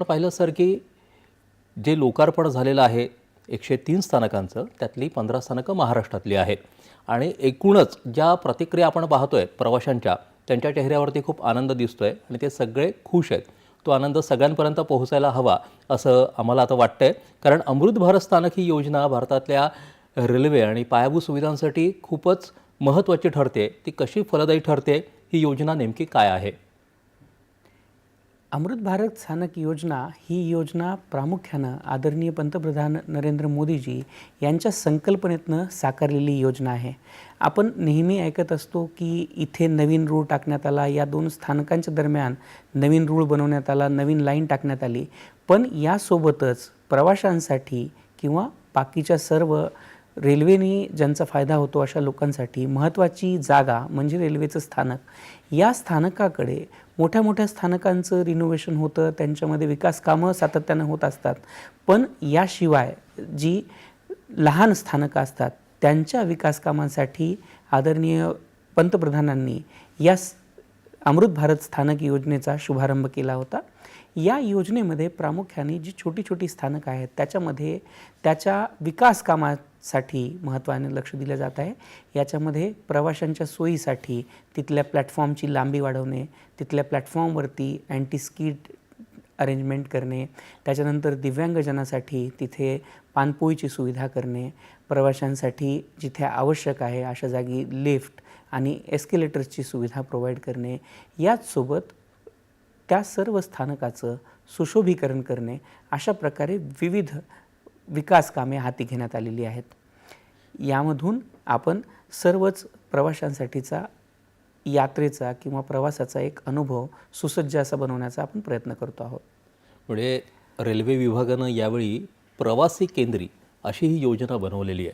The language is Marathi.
आपण पाहिलं सर की जे लोकार्पण झालेलं आहे एकशे तीन स्थानकांचं त्यातली पंधरा स्थानकं महाराष्ट्रातली आहेत. आणि एकूणच ज्या प्रतिक्रिया आपण पाहतोय प्रवाशांच्या त्यांच्या चेहऱ्यावरती खूप आनंद दिसतो आहे आणि ते सगळे खुश आहेत. तो आनंद सगळ्यांपर्यंत पोहोचायला हवा असं आम्हाला आता वाटतं आहे कारण अमृत भारत स्थानक ही योजना भारतातल्या रेल्वे आणि पायाभूत सुविधांसाठी खूपच महत्त्वाची ठरते. ती कशी फलदायी ठरते ही योजना नेमकी काय आहे? अमृत भारत स्थानक योजना ही योजना प्रामुख्यानं आदरणीय पंतप्रधान नरेंद्र मोदीजी यांच्या संकल्पनेतनं साकारलेली योजना आहे. आपण नेहमी ऐकत असतो की इथे नवीन रूळ टाकण्यात आला या दोन स्थानकांच्या दरम्यान नवीन रूळ बनवण्यात आला नवीन लाईन टाकण्यात आली. पण यासोबतच प्रवाशांसाठी किंवा बाकीच्या सर्व रेल्वेने ज्यांचा फायदा होतो अशा लोकांसाठी महत्त्वाची जागा म्हणजे रेल्वेचं स्थानक या स्थानकाकडे मोठ्या मोठ्या स्थानकांचं रिनोव्हेशन होतं त्यांच्यामध्ये विकास कामं सातत्यानं होत असतात. पण याशिवाय जी लहान स्थानकं असतात त्यांच्या विकास कामांसाठी आदरणीय पंतप्रधानांनी या अमृत भारत स्थानक योजनेचा शुभारंभ केला होता. या योजनेमध्ये प्रामुख्याने जी छोटी छोटी स्थानकं आहेत त्याच्यामध्ये त्याच्या विकास साठी महत्त्वाने लक्ष दिलं जात आहे. याच्यामध्ये प्रवाशांच्या सोयीसाठी तिथल्या प्लॅटफॉर्मची लांबी वाढवणे तिथल्या प्लॅटफॉर्मवरती अँटी स्कीट अरेंजमेंट करणे त्याच्यानंतर दिव्यांगजनासाठी तिथे पानपोईची सुविधा करणे प्रवाशांसाठी जिथे आवश्यक आहे अशा जागी लिफ्ट आणि एस्केलेटर्सची सुविधा प्रोव्हाइड करणे. याचसोबत त्या सर्व स्थानकाचं सुशोभीकरण करणे. अशा प्रकारे विविध विकास कामे हाती घेण्यात आलेली आहेत. यामधून आपण सर्वच प्रवाशांसाठीचा यात्रेचा किंवा प्रवासाचा एक अनुभव सुसज्ज असा बनवण्याचा आपण प्रयत्न करतो आहोत. म्हणजे रेल्वे विभागानं यावेळी प्रवासी केंद्री अशी ही योजना बनवलेली आहे.